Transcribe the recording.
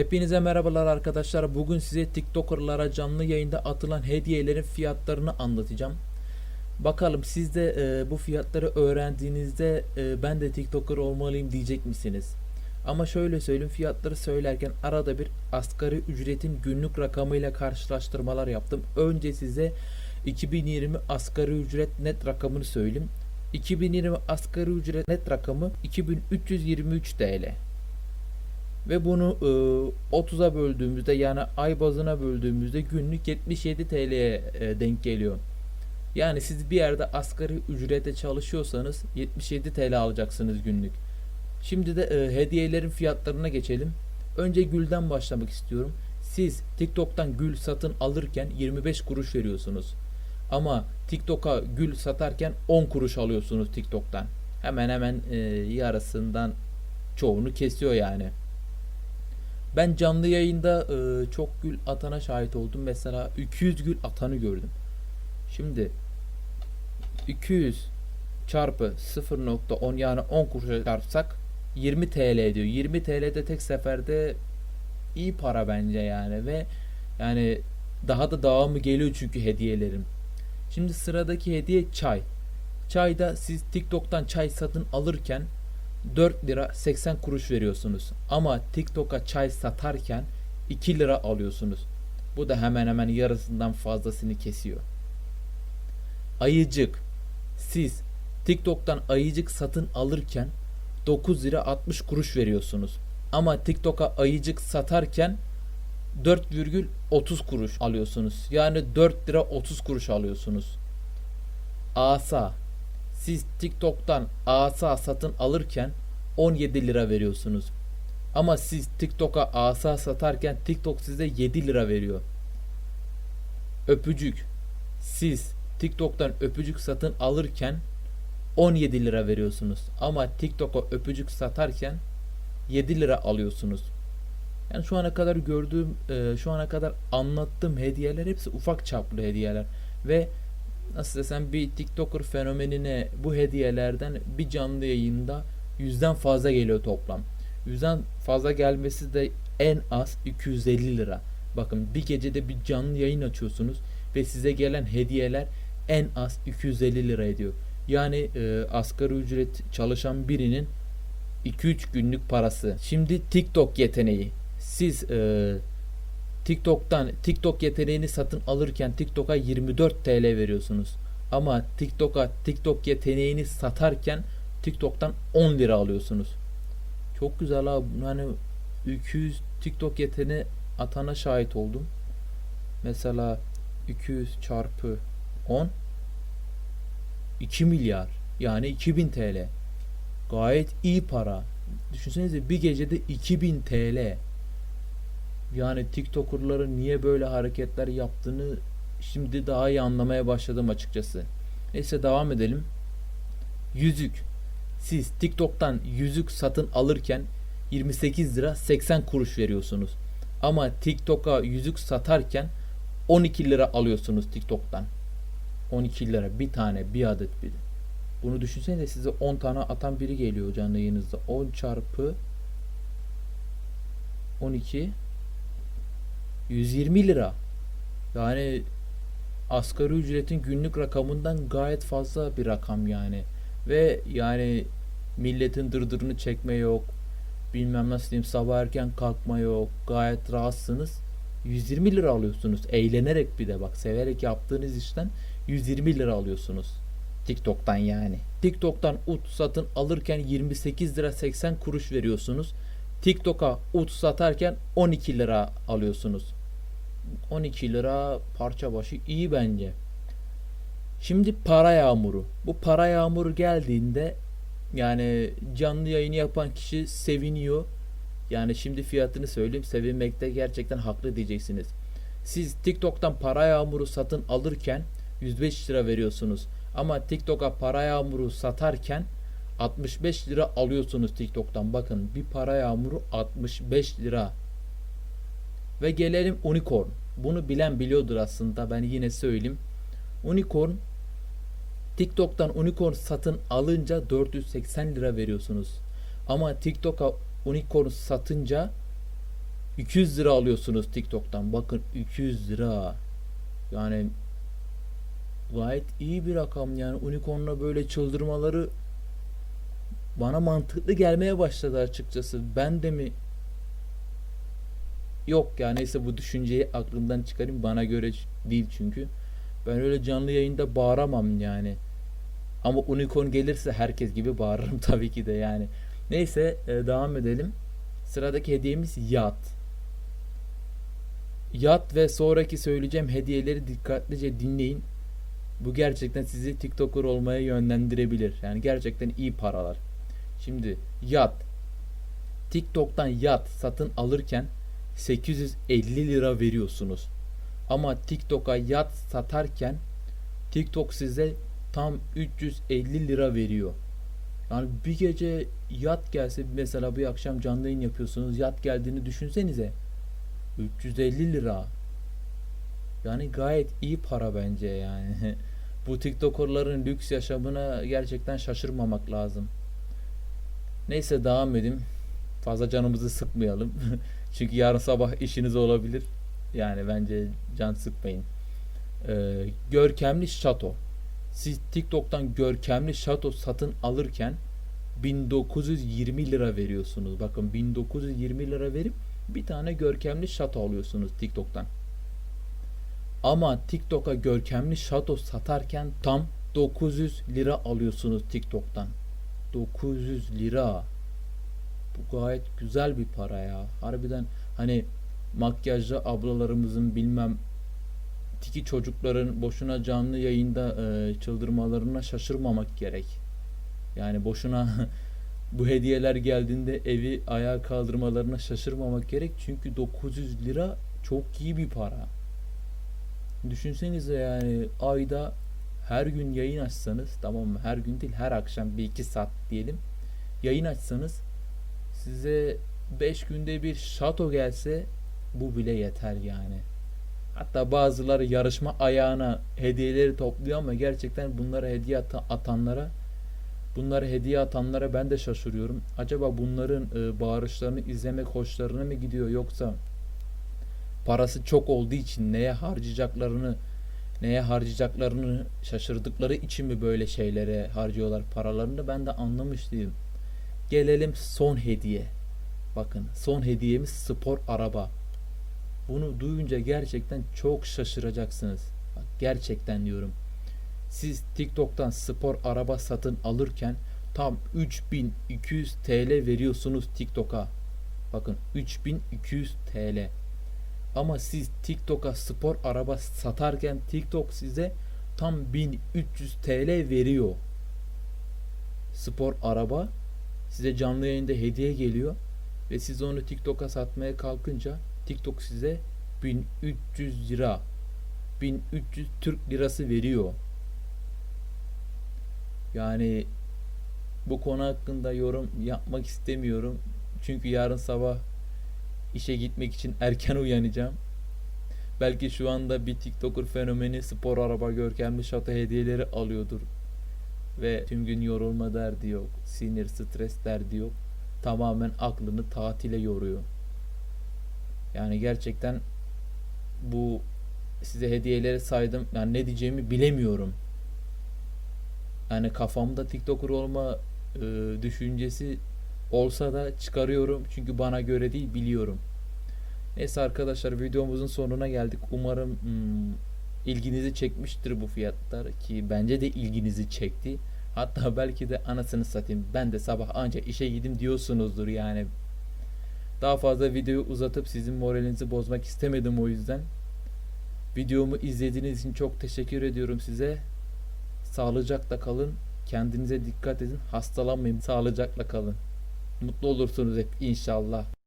Hepinize merhabalar arkadaşlar. Bugün size TikToker'lara canlı yayında atılan hediyelerin fiyatlarını anlatacağım. Bakalım siz de e, bu fiyatları öğrendiğinizde e, ben de TikToker olmalıyım diyecek misiniz? Ama şöyle söyleyeyim fiyatları söylerken arada bir asgari ücretin günlük rakamıyla karşılaştırmalar yaptım. Önce size 2020 asgari ücret net rakamını söyleyeyim. 2020 asgari ücret net rakamı 2323 TL. Ve bunu e, 30'a böldüğümüzde yani ay bazına böldüğümüzde günlük 77 TL'ye e, denk geliyor. Yani siz bir yerde asgari ücrete çalışıyorsanız 77 TL alacaksınız günlük. Şimdi de e, hediyelerin fiyatlarına geçelim. Önce gülden başlamak istiyorum. Siz TikTok'tan gül satın alırken 25 kuruş veriyorsunuz. Ama TikTok'a gül satarken 10 kuruş alıyorsunuz TikTok'tan. Hemen hemen e, yarısından çoğunu kesiyor yani. Ben canlı yayında e, çok gül atana şahit oldum. Mesela 200 gül atanı gördüm. Şimdi 200 çarpı 0.10 yani 10 kuruşa çarpsak 20 TL ediyor. 20 TL de tek seferde iyi para bence yani ve yani daha da devamı geliyor çünkü hediyelerim. Şimdi sıradaki hediye çay. Çayda siz TikTok'tan çay satın alırken 4 lira 80 kuruş veriyorsunuz. Ama TikTok'a çay satarken 2 lira alıyorsunuz. Bu da hemen hemen yarısından fazlasını kesiyor. Ayıcık. Siz TikTok'tan ayıcık satın alırken 9 lira 60 kuruş veriyorsunuz. Ama TikTok'a ayıcık satarken 4,30 kuruş alıyorsunuz. Yani 4 lira 30 kuruş alıyorsunuz. Asa. Siz TikTok'tan asa satın alırken 17 lira veriyorsunuz. Ama siz TikTok'a asa satarken TikTok size 7 lira veriyor. Öpücük. Siz TikTok'tan öpücük satın alırken 17 lira veriyorsunuz. Ama TikTok'a öpücük satarken 7 lira alıyorsunuz. Yani şu ana kadar gördüğüm, e, şu ana kadar anlattığım hediyeler hepsi ufak çaplı hediyeler ve nasıl desem bir TikToker fenomenine bu hediyelerden bir canlı yayında yüzden fazla geliyor toplam. Yüzden fazla gelmesi de en az 250 lira. Bakın bir gecede bir canlı yayın açıyorsunuz ve size gelen hediyeler en az 250 lira ediyor. Yani e, asgari ücret çalışan birinin 2-3 günlük parası. Şimdi TikTok yeteneği. Siz e, TikTok'tan TikTok yeteneğini satın alırken TikTok'a 24 TL veriyorsunuz. Ama TikTok'a TikTok yeteneğini satarken TikTok'tan 10 lira alıyorsunuz. Çok güzel abi. Yani 200 TikTok yeteneği atana şahit oldum. Mesela 200 çarpı 10 2 milyar yani 2000 TL. Gayet iyi para. Düşünsenize bir gecede 2000 TL. Yani TikToker'ların niye böyle hareketler yaptığını şimdi daha iyi anlamaya başladım açıkçası. Neyse devam edelim. Yüzük. Siz TikTok'tan yüzük satın alırken 28 lira 80 kuruş veriyorsunuz. Ama TikTok'a yüzük satarken 12 lira alıyorsunuz TikTok'tan. 12 lira bir tane bir adet bir. Bunu düşünsenize size 10 tane atan biri geliyor canlı yayınızda. 10 çarpı 12 120 lira. Yani asgari ücretin günlük rakamından gayet fazla bir rakam yani. Ve yani milletin dırdırını çekme yok. Bilmem nasıl diyeyim sabah erken kalkma yok. Gayet rahatsınız. 120 lira alıyorsunuz. Eğlenerek bir de bak severek yaptığınız işten 120 lira alıyorsunuz. TikTok'tan yani. TikTok'tan ut satın alırken 28 lira 80 kuruş veriyorsunuz. TikTok'a ut satarken 12 lira alıyorsunuz. 12 lira parça başı iyi bence. Şimdi para yağmuru. Bu para yağmuru geldiğinde yani canlı yayını yapan kişi seviniyor. Yani şimdi fiyatını söyleyeyim. Sevinmekte gerçekten haklı diyeceksiniz. Siz TikTok'tan para yağmuru satın alırken 105 lira veriyorsunuz. Ama TikTok'a para yağmuru satarken 65 lira alıyorsunuz TikTok'tan. Bakın bir para yağmuru 65 lira. Ve gelelim unicorn. Bunu bilen biliyordur aslında. Ben yine söyleyeyim. Unicorn TikTok'tan unicorn satın alınca 480 lira veriyorsunuz. Ama TikTok'a unicorn satınca 200 lira alıyorsunuz TikTok'tan. Bakın 200 lira. Yani gayet iyi bir rakam yani unicorn'la böyle çıldırmaları bana mantıklı gelmeye başladı açıkçası. Ben de mi Yok ya neyse bu düşünceyi aklımdan çıkarayım. Bana göre değil çünkü. Ben öyle canlı yayında bağıramam yani. Ama unicorn gelirse herkes gibi bağırırım tabii ki de yani. Neyse e, devam edelim. Sıradaki hediyemiz yat. Yat ve sonraki söyleyeceğim hediyeleri dikkatlice dinleyin. Bu gerçekten sizi TikToker olmaya yönlendirebilir. Yani gerçekten iyi paralar. Şimdi yat. TikTok'tan yat satın alırken 850 lira veriyorsunuz. Ama TikTok'a yat satarken TikTok size tam 350 lira veriyor. Yani bir gece yat gelse mesela bir akşam canlı yayın yapıyorsunuz yat geldiğini düşünsenize. 350 lira. Yani gayet iyi para bence yani. Bu TikTokerların lüks yaşamına gerçekten şaşırmamak lazım. Neyse devam edeyim. Fazla canımızı sıkmayalım. Çünkü yarın sabah işiniz olabilir. Yani bence can sıkmayın. Ee, görkemli şato. Siz TikTok'tan görkemli şato satın alırken 1920 lira veriyorsunuz. Bakın 1920 lira verip bir tane görkemli şato alıyorsunuz TikTok'tan. Ama TikTok'a görkemli şato satarken tam 900 lira alıyorsunuz TikTok'tan. 900 lira. Bu gayet güzel bir para ya. Harbiden hani makyajlı ablalarımızın bilmem tiki çocukların boşuna canlı yayında e, çıldırmalarına şaşırmamak gerek. Yani boşuna bu hediyeler geldiğinde evi ayağa kaldırmalarına şaşırmamak gerek. Çünkü 900 lira çok iyi bir para. Düşünsenize yani ayda her gün yayın açsanız tamam mı? Her gün değil her akşam bir iki saat diyelim. Yayın açsanız size 5 günde bir şato gelse bu bile yeter yani. Hatta bazıları yarışma ayağına hediyeleri topluyor ama gerçekten bunlara hediye ata- atanlara bunlara hediye atanlara ben de şaşırıyorum. Acaba bunların e, bağırışlarını izlemek hoşlarına mı gidiyor yoksa parası çok olduğu için neye harcayacaklarını neye harcayacaklarını şaşırdıkları için mi böyle şeylere harcıyorlar paralarını ben de anlamış değilim. Gelelim son hediye. Bakın son hediyemiz spor araba. Bunu duyunca gerçekten çok şaşıracaksınız. Bak, gerçekten diyorum. Siz TikTok'tan spor araba satın alırken tam 3200 TL veriyorsunuz TikTok'a. Bakın 3200 TL. Ama siz TikTok'a spor araba satarken TikTok size tam 1300 TL veriyor. Spor araba size canlı yayında hediye geliyor ve siz onu TikTok'a satmaya kalkınca TikTok size 1300 lira 1300 Türk lirası veriyor. Yani bu konu hakkında yorum yapmak istemiyorum. Çünkü yarın sabah işe gitmek için erken uyanacağım. Belki şu anda bir TikToker fenomeni spor araba görkemli şato hediyeleri alıyordur. Ve tüm gün yorulma derdi yok. Sinir, stres derdi yok. Tamamen aklını tatile yoruyor. Yani gerçekten bu size hediyeleri saydım. Yani ne diyeceğimi bilemiyorum. Yani kafamda TikToker olma e, düşüncesi olsa da çıkarıyorum. Çünkü bana göre değil biliyorum. Neyse arkadaşlar videomuzun sonuna geldik. Umarım hmm, ilginizi çekmiştir bu fiyatlar ki bence de ilginizi çekti. Hatta belki de anasını satayım ben de sabah anca işe gidim diyorsunuzdur yani. Daha fazla videoyu uzatıp sizin moralinizi bozmak istemedim o yüzden. Videomu izlediğiniz için çok teşekkür ediyorum size. Sağlıcakla kalın. Kendinize dikkat edin. Hastalanmayın. Sağlıcakla kalın. Mutlu olursunuz hep inşallah.